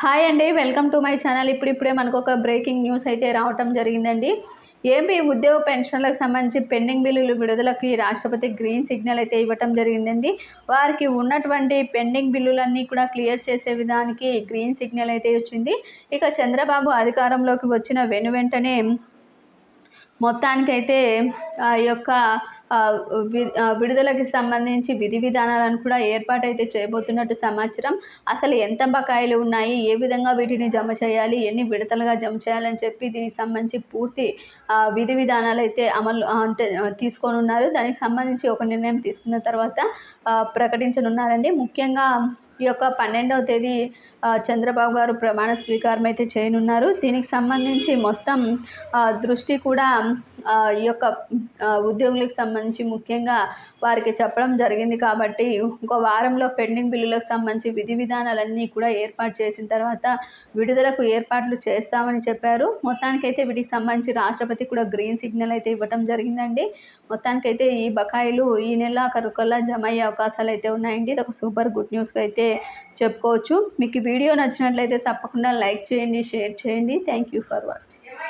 Hi అండి welcome to my channel. ఇప్పుడు ఇప్పుడే మనకు ఒక బ్రేకింగ్ న్యూస్ అయితే రావటం జరిగిందండి. ఏపీ ఉద్యోగ పెన్షన్లకు సంబంధించి పెండింగ్ బిల్లులు విడుదలకి రాష్ట్రపతి గ్రీన్ సిగ్నల్ అయితే ఇవ్వటం జరిగిందండి. వారికి ఉన్నటువంటి పెండింగ్ బిల్లులన్నీ కూడా క్లియర్ చేసే విధానికి గ్రీన్ సిగ్నల్ అయితే వచ్చింది. ఇక చంద్రబాబు అధికారంలోకి వచ్చిన వెను వెంటనే మొత్తానికైతే ఆ యొక్క విడుదలకి సంబంధించి విధి విధానాలను కూడా ఏర్పాటైతే చేయబోతున్నట్టు సమాచారం. అసలు ఎంత బకాయిలు ఉన్నాయి? ఏ విధంగా వీటిని జమ చేయాలి? ఎన్ని విడతలుగా జమ చేయాలని చెప్పి దీనికి సంబంధించి పూర్తి విధి విధానాలు అయితే అమలు అంటే తీసుకొని ఉన్నారు దానికి సంబంధించి ఒక నిర్ణయం తీసుకున్న తర్వాత ప్రకటించనున్నారండి. ముఖ్యంగా ఈ యొక్క పన్నెండవ తేదీ చంద్రబాబు గారు ప్రమాణ స్వీకారం అయితే చేయనున్నారు. దీనికి సంబంధించి మొత్తం దృష్టి కూడా ఈ యొక్క ఉద్యోగులకు సంబంధించి ముఖ్యంగా వారికి చెప్పడం జరిగింది కాబట్టి ఒక వారంలో పెండింగ్ బిల్లులకు సంబంధించి విధి విధానాలన్నీ కూడా ఏర్పాటు చేసిన తర్వాత విడుదలకు ఏర్పాట్లు చేస్తామని చెప్పారు. మొత్తానికైతే వీటికి సంబంధించి రాష్ట్రపతి కూడా గ్రీన్ సిగ్నల్ అయితే ఇవ్వడం జరిగిందండి. మొత్తానికైతే ఈ బకాయిలు ఈ నెల కరుకల్లా జమ అయ్యే అవకాశాలు అయితే ఉన్నాయండి. ఇది ఒక సూపర్ గుడ్ న్యూస్గా అయితే చెప్పుకోవచ్చు. మీకు ఈ వీడియో నచ్చినట్లయితే తప్పకుండా లైక్ చేయండి షేర్ చేయండి. Thank you for watching.